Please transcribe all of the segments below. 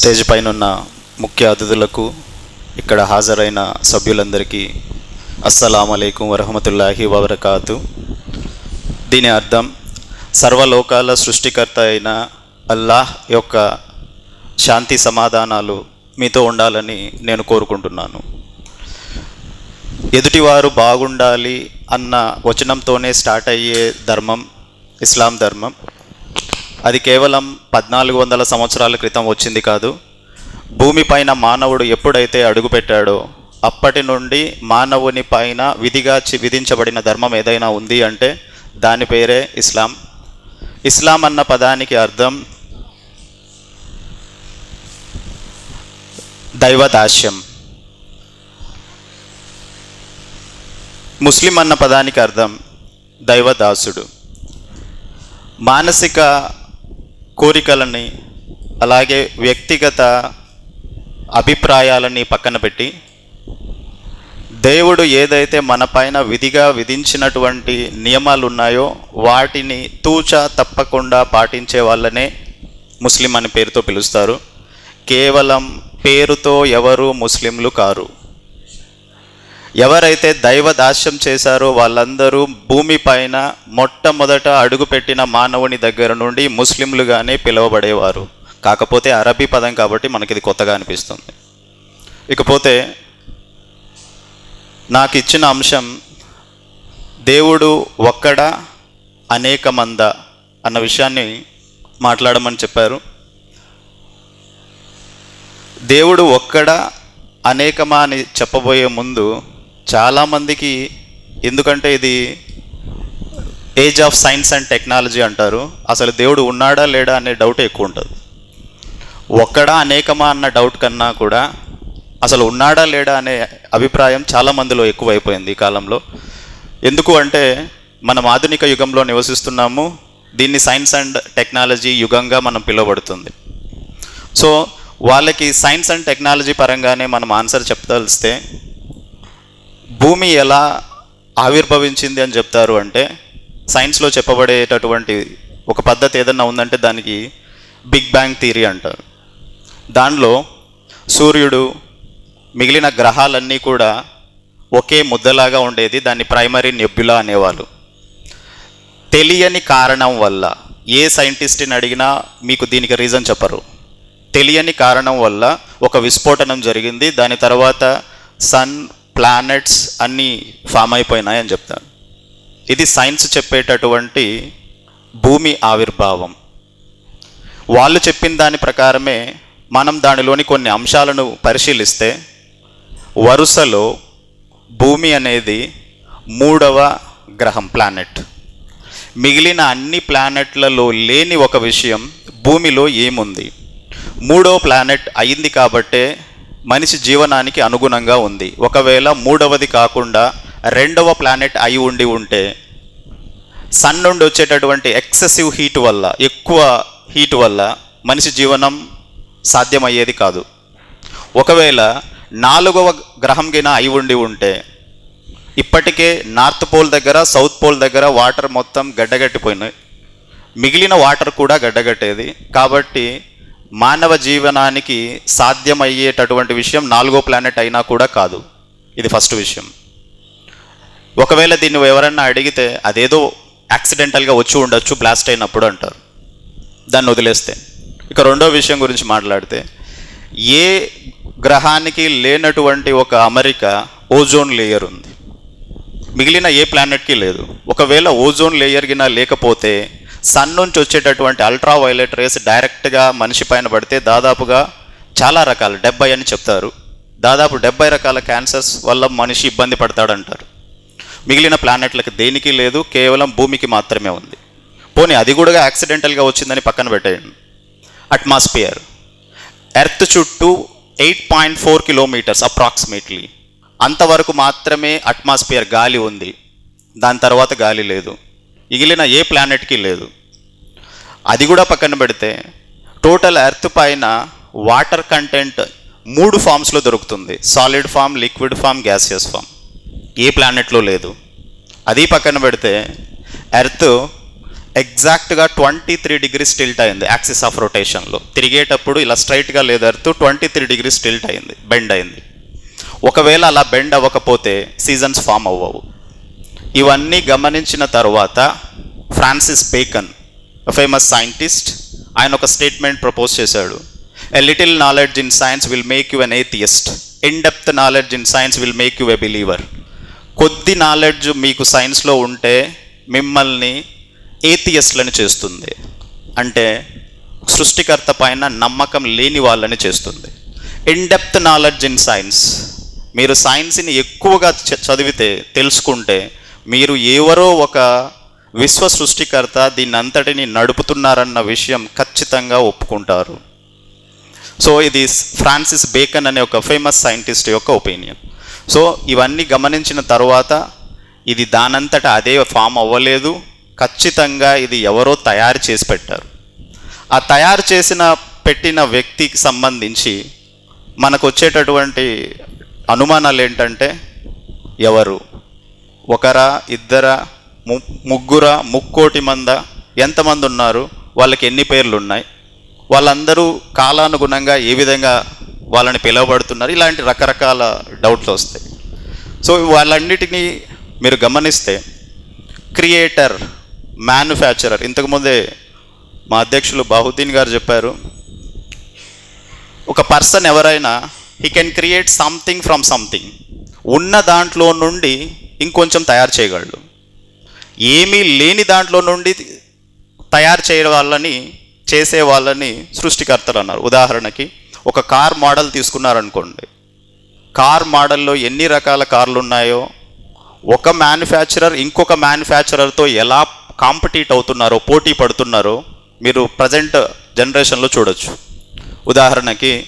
Stage పైన ఉన్న ముఖ్య అతిథులకు ఇక్కడ హాజరైన సభ్యులందరికీ అస్సలం అయికం వరహమతుల్లాహి వబర్కాతు. దీని అర్థం సర్వలోకాల సృష్టికర్త అయిన అల్లాహ్ యొక్క శాంతి సమాధానాలు మీతో ఉండాలని నేను కోరుకుంటున్నాను. ఎదుటివారు బాగుండాలి అన్న వచనంతోనే స్టార్ట్ అయ్యే ధర్మం ఇస్లాం ధర్మం అది కేవలం పద్నాలుగు వందల సంవత్సరాల క్రితం వచ్చింది కాదు. భూమిపైన మానవుడు ఎప్పుడైతే అడుగుపెట్టాడో అప్పటి నుండి మానవుని పైన విధిగా చి- విధించబడిన ధర్మం ఏదైనా ఉంది అంటే దాని పేరే ఇస్లాం. ఇస్లాం అన్న పదానికి అర్థం దైవదాస్యం. ముస్లిం అన్న పదానికి అర్థం దైవదాసుడు. మానసిక కోరికలని అలాగే వ్యక్తిగత అభిప్రాయాలని పక్కన పెట్టి దేవుడు ఏదైతే మన పైన విధిగా విధించినటువంటి నియమాలు ఉన్నాయో వాటిని తూచా తప్పకుండా పాటించే వాళ్ళనే ముస్లిం అని పేరుతో పిలుస్తారు. కేవలం పేరుతో ఎవరు ముస్లింలు కారు. ఎవరైతే దైవ దాస్యం చేశారో వాళ్ళందరూ భూమి పైన మొట్టమొదట అడుగుపెట్టిన మానవుని దగ్గర నుండి ముస్లింలుగానే పిలువబడేవారు. కాకపోతే అరబీ పదం కాబట్టి మనకి ఇది కొత్తగా అనిపిస్తుంది. ఇకపోతే నాకు ఇచ్చిన అంశం దేవుడు ఒక్కడ అనేక మంద అన్న విషయాన్ని మాట్లాడమని చెప్పారు. దేవుడు ఒక్కడ అనేకమా అని చెప్పబోయే ముందు చాలామందికి ఎందుకంటే ఇది age of science and technology అంటారు. అసలు దేవుడు ఉన్నాడా లేడా అనే డౌట్ ఎక్కువ ఉంటుంది. ఒక్కడా అనేకమా అన్న డౌట్ కన్నా కూడా అసలు ఉన్నాడా లేడా అనే అభిప్రాయం చాలా మందిలో ఎక్కువైపోయింది ఈ కాలంలో. ఎందుకు అంటే మనం ఆధునిక యుగంలో నివసిస్తున్నాము. దీన్ని సైన్స్ అండ్ టెక్నాలజీ యుగంగా మనం పిలువబడుతుంది. సో వాళ్ళకి సైన్స్ అండ్ టెక్నాలజీ పరంగానే మనం ఆన్సర్ చెప్పదలిస్తే భూమి ఎలా ఆవిర్భవించింది అని చెప్తారు అంటే సైన్స్లో చెప్పబడేటటువంటి ఒక పద్ధతి ఏదన్నా ఉందంటే దానికి బిగ్ బ్యాంగ్ థియరీ అంటారు. దానిలో సూర్యుడు మిగిలిన గ్రహాలన్నీ కూడా ఒకే ముద్దలాగా ఉండేది దాన్ని ప్రైమరీ నెబ్యులా అనేవాళ్ళు. తెలియని కారణం వల్ల ఏ సైంటిస్ట్ని అడిగినా మీకు దీనికి రీజన్ చెప్పరు. తెలియని కారణం వల్ల ఒక విస్ఫోటనం జరిగింది దాని తర్వాత సన్ ప్లానెట్స్ అన్నీ ఫామ్ అయిపోయినాయని చెప్తాను ఇది సైన్స్ చెప్పేటటువంటి భూమి ఆవిర్భావం. వాళ్ళు చెప్పిన దాని ప్రకారమే మనం దానిలోని కొన్ని అంశాలను పరిశీలిస్తే వరుసలో భూమి అనేది మూడవ గ్రహం ప్లానెట్ మిగిలిన అన్ని ప్లానెట్లలో లేని ఒక విషయం భూమిలో ఏముంది? మూడో ప్లానెట్ అయింది కాబట్టే మనిషి జీవనానికి అనుగుణంగా ఉంది. ఒకవేళ మూడవది కాకుండా రెండవ ప్లానెట్ అయి ఉండి ఉంటే సన్ నుండి వచ్చేటటువంటి ఎక్సెసివ్ హీట్ వల్ల ఎక్కువ హీట్ వల్ల మనిషి జీవనం సాధ్యమయ్యేది కాదు. ఒకవేళ నాలుగవ గ్రహం గిన అయి ఉండి ఉంటే ఇప్పటికే నార్త్ పోల్ దగ్గర సౌత్ పోల్ దగ్గర వాటర్ మొత్తం గడ్డగట్టిపోయినాయి. మిగిలిన వాటర్ కూడా గడ్డగట్టేది. కాబట్టి మానవ జీవనానికి సాధ్యమయ్యేటటువంటి విషయం నాలుగో ప్లానెట్ అయినా కూడా కాదు. ఇది ఫస్ట్ విషయం. ఒకవేళ దీన్ని ఎవరన్నా అడిగితే అదేదో యాక్సిడెంటల్గా వచ్చి ఉండొచ్చు బ్లాస్ట్ అయినప్పుడు అంటారు. దాన్ని వదిలేస్తే. ఇక రెండో విషయం గురించి మాట్లాడితే ఏ గ్రహానికి లేనటువంటి ఒక అమెరిక ఓజోన్ లేయర్ ఉంది. మిగిలిన ఏ ప్లానెట్కి లేదు. ఒకవేళ ఓజోన్ లేయర్ గిన లేకపోతే సన్ నుంచి వచ్చేటటువంటి అల్ట్రా వైలెట్ రేస్ డైరెక్ట్గా మనిషి పైన పడితే దాదాపుగా చాలా రకాల డెబ్బై అని చెప్తారు. దాదాపు డెబ్బై రకాల క్యాన్సర్స్ వల్ల మనిషి ఇబ్బంది పడతాడంటారు. మిగిలిన ప్లానెట్లకు దేనికి లేదు కేవలం భూమికి మాత్రమే ఉంది. పోనీ అది కూడా యాక్సిడెంటల్గా వచ్చిందని పక్కన పెట్టేయండి. అట్మాస్ఫియర్. ఎర్త్ చుట్టూ eight point four kilometres approximately. అంతవరకు మాత్రమే అట్మాస్ఫియర్ గాలి ఉంది. దాని తర్వాత గాలి లేదు. మిగిలిన ఏ ప్లానెట్కి లేదు. అది కూడా పక్కన పెడితే టోటల్ ఎర్త్ పైన వాటర్ కంటెంట్ మూడు ఫామ్స్లో దొరుకుతుంది. Solid form liquid form gaseous form. ఏ ప్లానెట్లో లేదు. అది పక్కన పెడితే ఎర్త్ ఎగ్జాక్ట్గా ట్వంటీ త్రీ డిగ్రీస్ టిల్ట్ అయింది యాక్సిస్ ఆఫ్ రొటేషన్లో. తిరిగేటప్పుడు ఇలా స్ట్రైట్గా లేదు earth twenty three degrees tilt అయింది బెండ్ అయింది. ఒకవేళ అలా బెండ్ అవ్వకపోతే సీజన్స్ ఫామ్ అవ్వవు. ఇవన్నీ గమనించిన తర్వాత ఫ్రాన్సిస్ బేకన్ ఫేమస్ సైంటిస్ట్ ఆయన ఒక స్టేట్మెంట్ ప్రపోజ్ చేశాడు. A little knowledge in science will make you an atheist in depth knowledge in science will make you a believer కొద్ది నాలెడ్జ్ మీకు సైన్స్లో ఉంటే మిమ్మల్ని ఏథియస్ట్లని చేస్తుంది. అంటే సృష్టికర్త పైన నమ్మకం లేని వాళ్ళని చేస్తుంది. In depth knowledge in science మీరు సైన్స్ని ఎక్కువగా చ- చదివితే తెలుసుకుంటే మీరు ఎవరో ఒక విశ్వ సృష్టికర్త దీన్ని అంతటిని నడుపుతున్నారన్న విషయం ఖచ్చితంగా ఒప్పుకుంటారు. సో ఇది ఫ్రాన్సిస్ బేకన్ అనే ఒక ఫేమస్ సైంటిస్ట్ యొక్క ఒపీనియన్. సో ఇవన్నీ గమనించిన తర్వాత ఇది దానంతట అదే ఫామ్ అవ్వలేదు. ఖచ్చితంగా ఇది ఎవరో తయారు చేసి పెట్టారు. ఆ తయారు చేసిన పెట్టిన వ్యక్తికి సంబంధించి మనకు వచ్చేటటువంటి అనుమానాలు ఏంటంటే ఎవరు? ఒకరా ఇద్దరా ము- ముగ్గురా ముక్కోటి మంద ఎంతమంది ఉన్నారు? వాళ్ళకి ఎన్ని పేర్లు ఉన్నాయి వాళ్ళందరూ కాలానుగుణంగా ఏ విధంగా వాళ్ళని పిలువబడుతున్నారు? ఇలాంటి రకరకాల డౌట్లు వస్తాయి. సో వాళ్ళన్నిటినీ మీరు గమనిస్తే క్రియేటర్ మ్యానుఫ్యాక్చరర్ ఇంతకుముందే మా అధ్యక్షులు బాహుద్దీన్ గారు చెప్పారు ఒక పర్సన్ ఎవరైనా he can create something from something. ఉన్న దాంట్లో నుండి ఇంకొంచెం తయారు చేయగలడు. ఏమీ లేని దాంట్లో నుండి తయారు చేయవాళ్ళని చేసే వాళ్ళని సృష్టికర్తలు అన్నారు. ఉదాహరణకి ఒక కార్ మోడల్ తీసుకున్నారనుకోండి. కార్ మోడల్లో ఎన్ని రకాల కార్లు ఉన్నాయో ఒక మ్యానుఫ్యాక్చరర్ ఇంకొక మ్యానుఫ్యాక్చరర్తో ఎలా కాంపిటీట్ అవుతున్నారో పోటీ పడుతున్నారో మీరు ప్రజెంట్ జనరేషన్లో చూడొచ్చు. ఉదాహరణకి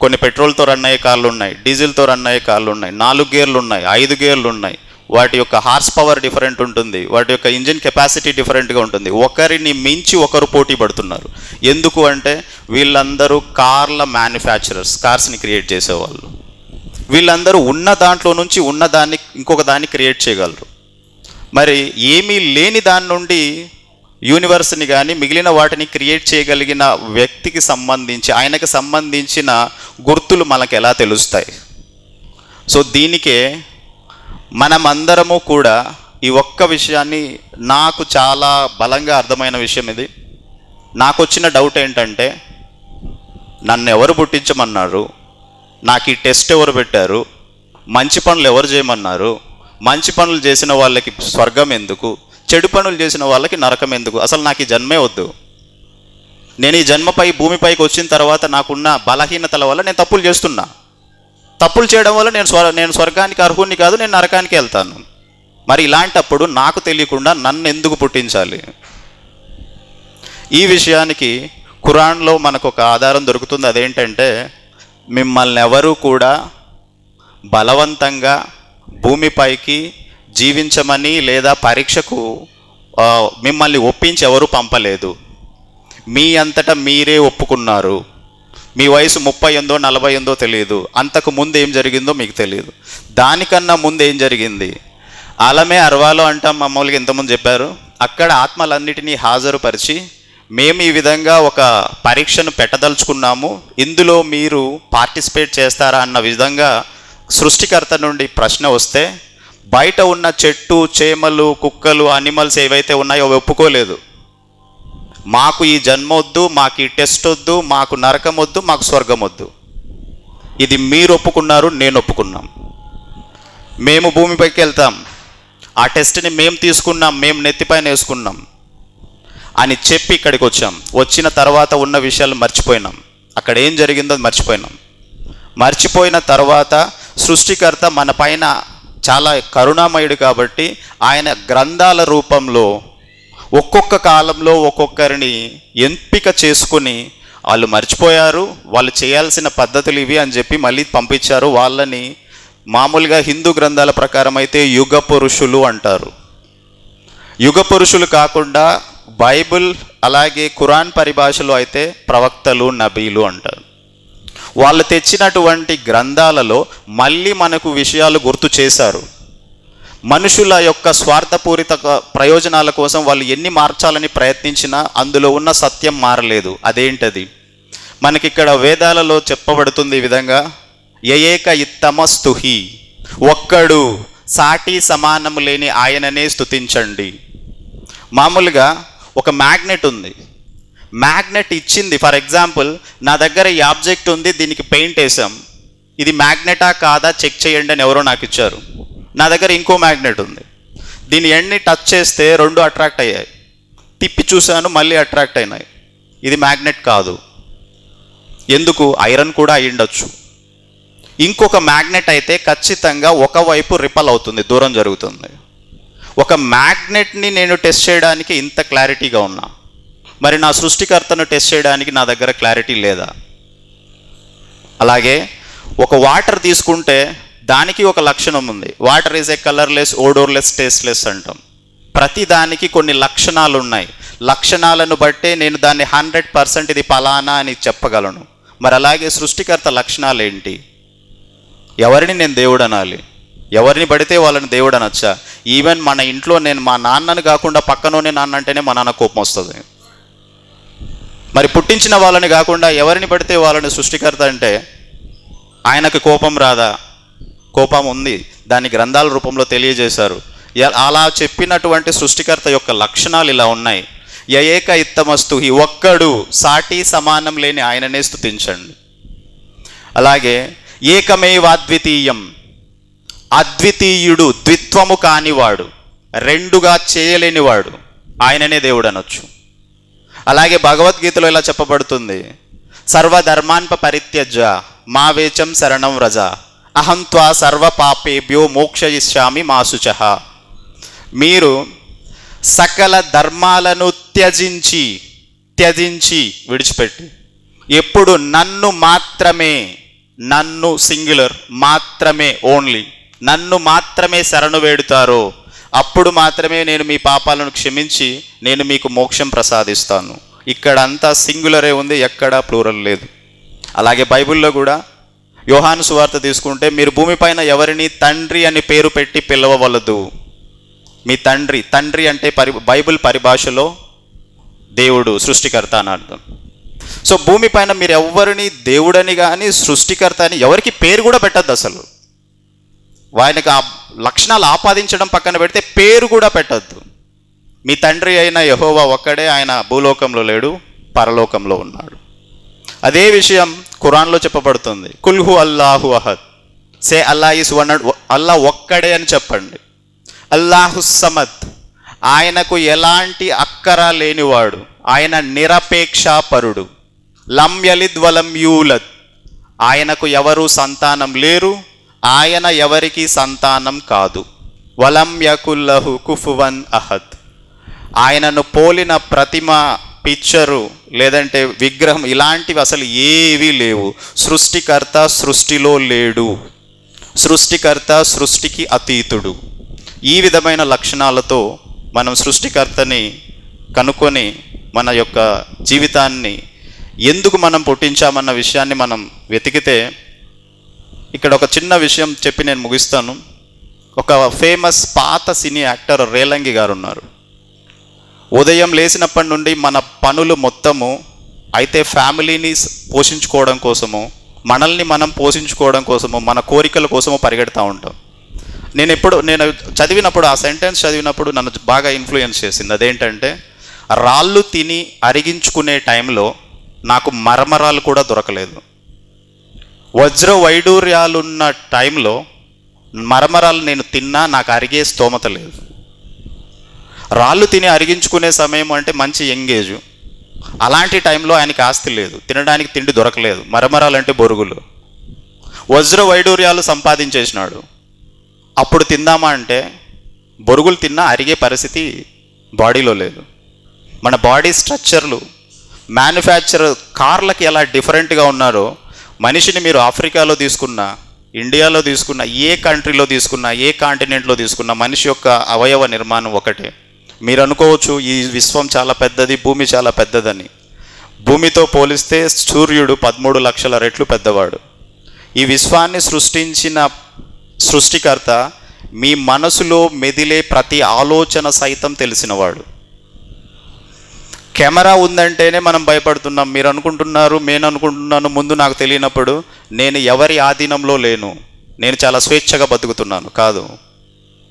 కొన్ని పెట్రోల్తో రన్ అయ్యే కార్లు ఉన్నాయి డీజిల్తో రన్ అయ్యే కార్లు ఉన్నాయి నాలుగు గేర్లు ఉన్నాయి ఐదు గేర్లు ఉన్నాయి వాటి యొక్క హార్స్ పవర్ డిఫరెంట్ ఉంటుంది వాటి యొక్క ఇంజిన్ కెపాసిటీ డిఫరెంట్గా ఉంటుంది. ఒకరిని మించి ఒకరు పోటీ పడుతున్నారు. ఎందుకు అంటే వీళ్ళందరూ కార్ల మ్యానుఫ్యాక్చరర్స్ కార్స్ని క్రియేట్ చేసేవాళ్ళు. వీళ్ళందరూ ఉన్న దాంట్లో నుంచి ఉన్న దాన్ని ఇంకొక దాన్ని క్రియేట్ చేయగలరు. మరి ఏమీ లేని దాని నుండి యూనివర్స్ని కానీ మిగిలిన వాటిని క్రియేట్ చేయగలిగిన వ్యక్తికి సంబంధించి ఆయనకి సంబంధించిన గుర్తులు మనకు ఎలా తెలుస్తాయి? సో దీనికే మనమందరము కూడా ఈ ఒక్క విషయాన్ని నాకు చాలా బలంగా అర్థమైన విషయం ఇది. నాకు వచ్చిన డౌట్ ఏంటంటే నన్ను ఎవరు పుట్టించమన్నారు? నాకు ఈ టెస్ట్ ఎవరు పెట్టారు? మంచి పనులు ఎవరు చేయమన్నారు? మంచి పనులు చేసిన వాళ్ళకి స్వర్గం ఎందుకు? చెడు పనులు చేసిన వాళ్ళకి నరకం ఎందుకు? అసలు నాకు ఈ జన్మే వద్దు. నేను ఈ జన్మపై భూమిపైకి వచ్చిన తర్వాత నాకున్న బలహీనతల వల్ల నేను తప్పులు చేస్తున్నా. తప్పులు చేయడం వల్ల నేను స్వర్ నేను స్వర్గానికి అర్హుణ్ణి కాదు నేను నరకానికి వెళ్తాను. మరి ఇలాంటప్పుడు నాకు తెలియకుండా నన్ను ఎందుకు పుట్టించాలి? ఈ విషయానికి ఖురాన్లో మనకు ఒక ఆధారం దొరుకుతుంది. అదేంటంటే మిమ్మల్ని ఎవరు కూడా బలవంతంగా భూమిపైకి జీవించమని లేదా పరీక్షకు మిమ్మల్ని ఒప్పించి ఎవరు పంపలేదు. మీ అంతటా మీరే ఒప్పుకున్నారు. మీ వయసు ముప్పై ఉందో నలభై ఉందో తెలియదు. అంతకు ముందు ఏం జరిగిందో మీకు తెలియదు. దానికన్నా ముందు ఏం జరిగింది? అలమే అరవాలో అంటాం మామూలుగా ఇంతకుముందు చెప్పారు? అక్కడ ఆత్మలన్నిటినీ హాజరుపరిచి మేము ఈ విధంగా ఒక పరీక్షను పెట్టదలుచుకున్నాము. ఇందులో మీరు పార్టిసిపేట్ చేస్తారా అన్న విధంగా సృష్టికర్త నుండి ప్రశ్న వస్తే బయట ఉన్న చెట్టు చేమలు కుక్కలు అనిమల్స్ ఏవైతే ఉన్నాయో ఒప్పుకోలేదు. మాకు ఈ జన్మ వద్దు మాకు ఈ టెస్ట్ వద్దు మాకు నరకం వద్దు మాకు స్వర్గం వద్దు. ఇది మీరు ఒప్పుకున్నారు నేను ఒప్పుకున్నాం. మేము భూమిపైకి వెళ్తాం. ఆ టెస్ట్ని మేము తీసుకున్నాం మేము నెత్తిపైన వేసుకున్నాం అని చెప్పి ఇక్కడికి వచ్చాం. వచ్చిన తర్వాత ఉన్న విషయాలు మర్చిపోయినాం. అక్కడ ఏం జరిగిందో మర్చిపోయినాం. మర్చిపోయిన తర్వాత సృష్టికర్త మన పైన చాలా కరుణామయుడు కాబట్టి ఆయన గ్రంథాల రూపంలో ఒక్కొక్క కాలంలో ఒక్కొక్కరిని ఎంపిక చేసుకుని వాళ్ళు మర్చిపోయారు వాళ్ళు చేయాల్సిన పద్ధతులు ఇవి అని చెప్పి మళ్ళీ పంపించారు. వాళ్ళని మామూలుగా హిందూ గ్రంథాల ప్రకారం అయితే యుగ పురుషులు అంటారు. యుగ పురుషులు కాకుండా బైబిల్ అలాగే ఖురాన్ పరిభాషలో అయితే ప్రవక్తలు నబీలు అంటారు. వాళ్ళు తెచ్చినటువంటి గ్రంథాలలో మళ్ళీ మనకు విషయాలు గుర్తు చేశారు. మనుషుల యొక్క స్వార్థపూరిత ప్రయోజనాల కోసం వాళ్ళు ఎన్ని మార్చాలని ప్రయత్నించినా అందులో ఉన్న సత్యం మారలేదు. అదేంటది? మనకిక్కడ వేదాలలో చెప్పబడుతుంది ఈ విధంగా ఏఏకయితమ స్తుహి ఒక్కడు సాటి సమానము లేని ఆయననే స్తుతించండి. మామూలుగా ఒక మ్యాగ్నెట్ ఉంది. మ్యాగ్నెట్ ఇచ్చింది ఫర్ ఎగ్జాంపుల్ నా దగ్గర ఈ ఆబ్జెక్ట్ ఉంది దీనికి పెయింట్ వేసాం ఇది మ్యాగ్నెటా కాదా? చెక్ చేయండి అని ఎవరో నాకు ఇచ్చారు. నా దగ్గర ఇంకో మ్యాగ్నెట్ ఉంది. దీని ఎండ్ని టచ్ చేస్తే రెండు అట్రాక్ట్ అయ్యాయి. తిప్పి చూశాను మళ్ళీ అట్రాక్ట్ అయినాయి. ఇది మ్యాగ్నెట్ కాదు. ఎందుకు? ఐరన్ కూడా అయ్యుండొచ్చు ఇంకొక మ్యాగ్నెట్ అయితే ఖచ్చితంగా ఒకవైపు రిపల్ అవుతుంది దూరం జరుగుతుంది. ఒక మ్యాగ్నెట్ని నేను టెస్ట్ చేయడానికి ఇంత క్లారిటీగా ఉన్నా. మరి నా సృష్టికర్తను టెస్ట్ చేయడానికి నా దగ్గర క్లారిటీ లేదా? అలాగే ఒక వాటర్ తీసుకుంటే దానికి ఒక లక్షణం ఉంది. Water is a colourless odourless tasteless అంటాం. ప్రతి దానికి కొన్ని లక్షణాలు ఉన్నాయి. లక్షణాలను బట్టే నేను దాన్ని హండ్రెడ్ పర్సెంట్ ఇది ఫలానా అని చెప్పగలను. మరి అలాగే సృష్టికర్త లక్షణాలు ఏంటి? ఎవరిని నేను దేవుడు అనాలి? ఎవరిని పడితే వాళ్ళని దేవుడు అనొచ్చా? ఈవెన్ మన ఇంట్లో నేను మా నాన్నని కాకుండా పక్కనోనే నాన్న అంటేనే మా నాన్న కోపం వస్తుంది. మరి పుట్టించిన వాళ్ళని కాకుండా ఎవరిని పడితే వాళ్ళని సృష్టికర్త అంటే ఆయనకు కోపం రాదా? కోపం ఉంది. దాని గ్రంథాల రూపంలో తెలియజేశారు. అలా చెప్పినటువంటి సృష్టికర్త యొక్క లక్షణాలు ఇలా ఉన్నాయి. ఏక ఇత్తమస్తు ఈ ఒక్కడు సాటి సమానం లేని ఆయననే స్థుతించండి అలాగే ఏకమేవాద్వితీయం అద్వితీయుడు ద్విత్వము కానివాడు రెండుగా చేయలేనివాడు ఆయననే దేవుడు అనొచ్చు అలాగే భగవద్గీతలో ఇలా చెప్పబడుతుంది. సర్వధర్మాన్ప పరిత్యజ మా వేచం శరణం రజ అహం త్వా సర్వ మోక్షయిష్యామి మాసుచ మీరు సకల ధర్మాలను త్యజించి త్యజించి విడిచిపెట్టి ఎప్పుడు నన్ను మాత్రమే నన్ను సింగులర్ మాత్రమే ఓన్లీ నన్ను మాత్రమే శరణు వేడుతారో అప్పుడు మాత్రమే నేను మీ పాపాలను క్షమించి నేను మీకు మోక్షం ప్రసాదిస్తాను. ఇక్కడ అంతా సింగులరే ఉంది ఎక్కడా ప్లూరల్ లేదు. అలాగే బైబిల్లో కూడా యోహాను సువార్త తీసుకుంటే మీరు భూమిపైన ఎవరిని తండ్రి అని పేరు పెట్టి పిలవవలదు. మీ తండ్రి తండ్రి అంటే పరి బైబిల్ పరిభాషలో దేవుడు సృష్టికర్త అని అర్థం. సో భూమిపైన మీరు ఎవరిని దేవుడని కానీ సృష్టికర్త అని ఎవరికి పేరు కూడా పెట్టద్దు అసలు. ఆయనకు ఆ లక్షణాలు ఆపాదించడం పక్కన పెడితే పేరు కూడా పెట్టద్దు. మీ తండ్రి అయిన యహోవా ఒక్కడే ఆయన భూలోకంలో లేడు పరలోకంలో ఉన్నాడు. అదే విషయం ఖురాన్లో చెప్పబడుతుంది. కుల్హు అల్లాహు అహద్. సే అల్లా ఇస్ వన్ అల్లా ఒక్కడే అని చెప్పండి. అల్లాహు సమద్. ఆయనకు ఎలాంటి అక్కర లేనివాడు. ఆయన నిరపేక్షాపరుడు. లం యలిద్ వలం యూలద్. ఆయనకు ఎవరు సంతానం లేరు. ఆయన ఎవరికి సంతానం కాదు. వలం యకుల్లహు కుఫువన్ అహద్. ఆయనను పోలిన ప్రతిమ పిక్చరు లేదంటే విగ్రహం ఇలాంటివి అసలు ఏవీ లేవు. సృష్టికర్త సృష్టిలో లేడు. సృష్టికర్త సృష్టికి అతీతుడు. ఈ విధమైన లక్షణాలతో మనం సృష్టికర్తని కనుక్కొని మన యొక్క జీవితాన్ని ఎందుకు మనం పుట్టించామన్న విషయాన్ని మనం వెతికితే ఇక్కడ ఒక చిన్న విషయం చెప్పి నేను ముగిస్తాను. ఒక ఫేమస్ పాత సినీ యాక్టర్ రేలంగి గారు ఉన్నారు ఉదయం లేచినప్పటి నుండి మన పనులు మొత్తము అయితే ఫ్యామిలీని పోషించుకోవడం కోసము మనల్ని మనం పోషించుకోవడం కోసము మన కోరికల కోసము పరిగెడతా ఉంటాం. నేను ఎప్పుడు నేను చదివినప్పుడు ఆ సెంటెన్స్ చదివినప్పుడు నన్ను బాగా ఇన్ఫ్లుయెన్స్ చేసింది. అదేంటంటే రాళ్ళు తిని అరిగించుకునే టైంలో నాకు మరమరాలు కూడా దొరకలేదు. వజ్ర వైడూర్యాలున్న టైంలో మరమరాలు నేను తిన్నా నాకు అరిగే స్తోమత లేదు. రాళ్ళు తిని అరిగించుకునే సమయం అంటే మంచి ఎంగేజ్ అలాంటి టైంలో ఆయనకి ఆస్తి లేదు. తినడానికి తిండి దొరకలేదు. మరమరాలంటే బొరుగులు. వజ్ర వైడూర్యాలు సంపాదించేసినాడు. అప్పుడు తిందామా అంటే బొరుగులు తిన్నా అరిగే పరిస్థితి బాడీలో లేదు. మన బాడీ స్ట్రక్చర్లు మ్యానుఫ్యాక్చర్ కార్లకి ఎలా డిఫరెంట్గా ఉన్నారో మనిషిని మీరు ఆఫ్రికాలో తీసుకున్నా ఇండియాలో తీసుకున్న ఏ కంట్రీలో తీసుకున్నా ఏ కాంటినెంట్లో తీసుకున్నా మనిషి యొక్క అవయవ నిర్మాణం ఒకటే. మీరు అనుకోవచ్చు ఈ విశ్వం చాలా పెద్దది భూమి చాలా పెద్దదని. భూమితో పోలిస్తే సూర్యుడు పదమూడు లక్షల రెట్లు పెద్దవాడు. ఈ విశ్వాన్ని సృష్టించిన సృష్టికర్త మీ మనసులో మెదిలే ప్రతి ఆలోచన సైతం తెలిసినవాడు. కెమెరా ఉందంటేనే మనం భయపడుతున్నాం. మీరు అనుకుంటున్నారు నేను అనుకుంటున్నాను ముందు నాకు తెలియనప్పుడు నేను ఎవరి ఆధీనంలో లేను. నేను చాలా స్వేచ్ఛగా బతుకుతున్నాను. కాదు.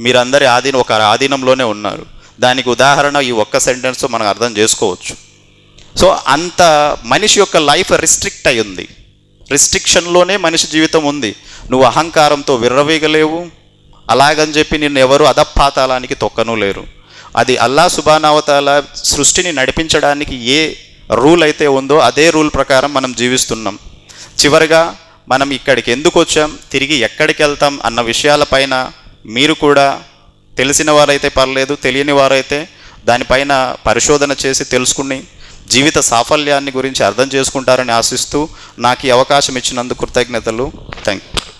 మీరందరి ఆధీనం ఒక ఆధీనంలోనే ఉన్నారు. దానికి ఉదాహరణ ఈ ఒక్క సెంటెన్స్ మనం అర్థం చేసుకోవచ్చు. సో అంత మనిషి యొక్క లైఫ్ రిస్ట్రిక్ట్ అయి ఉంది. రిస్ట్రిక్షన్లోనే మనిషి జీవితం ఉంది. నువ్వు అహంకారంతో విర్రవీగలేవు. అలాగని చెప్పి నిన్ను ఎవరు అధపాతాళానికి తొక్కను లేరు. అది అల్లా సుబానావతాల సృష్టిని నడిపించడానికి ఏ రూల్ అయితే ఉందో అదే రూల్ ప్రకారం మనం జీవిస్తున్నాం. చివరిగా మనం ఇక్కడికి ఎందుకు వచ్చాం? తిరిగి ఎక్కడికి వెళ్తాం? అన్న విషయాలపైన మీరు కూడా తెలిసిన వారైతే పర్లేదు తెలియని వారైతే దానిపైన పరిశోధన చేసి తెలుసుకుని జీవిత సాఫల్యాన్ని గురించి అర్థం చేసుకుంటారని ఆశిస్తూ నాకు ఈ అవకాశం ఇచ్చినందుకు కృతజ్ఞతలు. Thank you